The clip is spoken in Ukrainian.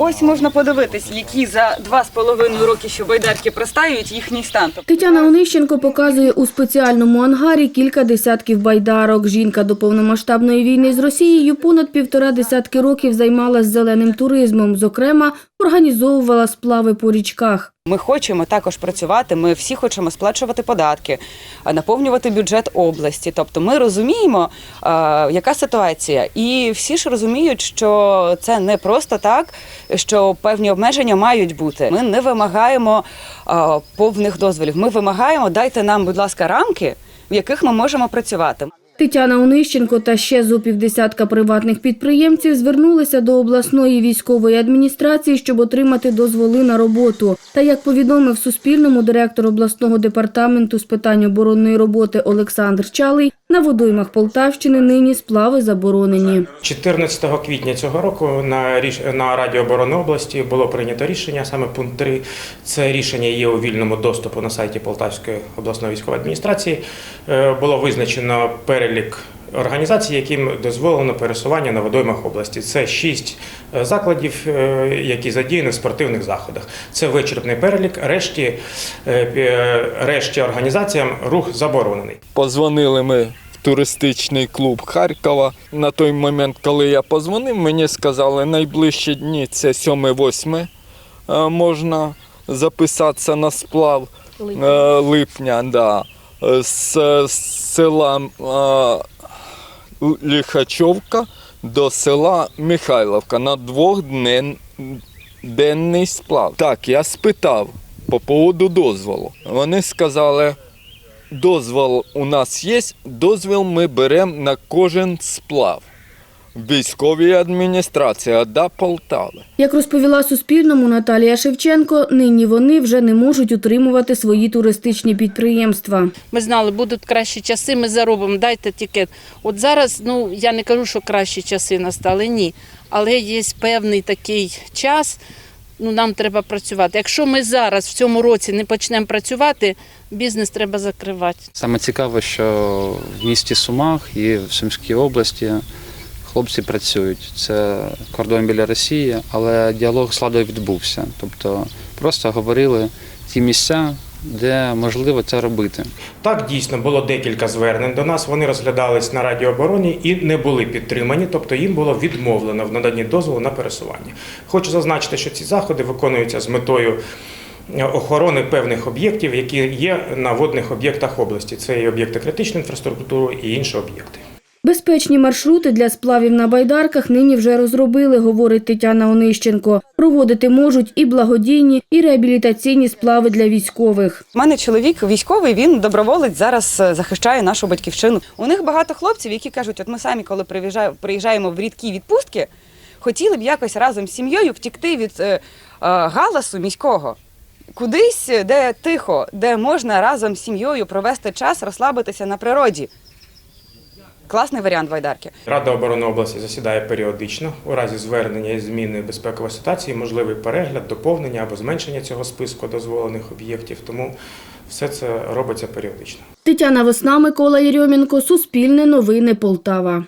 Ось можна подивитись, які за два з половиною роки, що байдарки простають, їхній стан. Тетяна Онищенко показує у спеціальному ангарі кілька десятків байдарок. Жінка до повномасштабної війни з Росією понад півтора десятки років займалась зеленим туризмом. Зокрема, організовувала сплави по річках. Ми хочемо також працювати. Ми всі хочемо сплачувати податки, наповнювати бюджет області. Тобто, ми розуміємо, яка ситуація, і всі ж розуміють, що це не просто так, що певні обмеження мають бути. Ми не вимагаємо повних дозволів. Ми вимагаємо, дайте нам, будь ласка, рамки, в яких ми можемо працювати. Тетяна Онищенко та ще зо півдесятка приватних підприємців звернулися до обласної військової адміністрації, щоб отримати дозволи на роботу. Та як повідомив Суспільному директор обласного департаменту з питань оборонної роботи Олександр Чалий, на водоймах Полтавщини нині сплави заборонені. 14 квітня цього року на ріш... на Раді оборони області було прийнято рішення, саме пункт 3. Це рішення є у вільному доступу на сайті Полтавської обласної військової адміністрації. Е, Було визначено перелік організацій, яким дозволено пересування на водоймах області. Це шість е, закладів, е, які задіяні в спортивних заходах. Це вичерпний перелік. Решті, е, решті організаціям рух заборонений. Позвонили ми в туристичний клуб Харкова. На той момент, коли я позвонив, мені сказали, найближчі дні це 7-8 е, можна записатися на сплав е, липня. Да. З, села Ліхачовка до села Михайловка на двохденний сплав. Так, я спитав по поводу дозволу. Вони сказали, дозвол у нас є, дозвіл ми беремо на кожен сплав. Військовій адміністрації АДА Полтави. Як розповіла Суспільному Наталія Шевченко, нині вони вже не можуть утримувати свої туристичні підприємства. Ми знали, будуть кращі часи, ми заробимо, дайте тільки. От зараз, ну я не кажу, що кращі часи настали, ні. Але є певний такий час, ну нам треба працювати. Якщо ми зараз в цьому році не почнемо працювати, бізнес треба закривати. Саме цікаве, що в місті Сумах і в Сумській області хлопці працюють. Це кордон біля Росії, але діалог з владою відбувся. Тобто просто говорили ті місця, де можливо це робити. Так, дійсно було декілька звернень до нас. Вони розглядались на Раді оборони і не були підтримані, тобто їм було відмовлено в наданні дозволу на пересування. Хочу зазначити, що ці заходи виконуються з метою охорони певних об'єктів, які є на водних об'єктах області. Це і об'єкти критичної інфраструктури і інші об'єкти. Безпечні маршрути для сплавів на байдарках нині вже розробили, говорить Тетяна Онищенко. Проводити можуть і благодійні, і реабілітаційні сплави для військових. У мене чоловік військовий, він доброволець зараз е, захищає нашу батьківщину. У них багато хлопців, які кажуть, от ми самі, коли приїжджаємо, в рідкі відпустки, хотіли б якось разом з сім'єю втікти від е, е, галасу міського. Кудись, де тихо, де можна разом з сім'єю провести час, розслабитися на природі. Класний варіант байдарки. Рада оборони області засідає періодично. У разі звернення і зміни безпекової ситуації можливий перегляд, доповнення або зменшення цього списку дозволених об'єктів. Тому все це робиться періодично. Тетяна Весна, Микола Єрьомінко, Суспільне новини Полтава.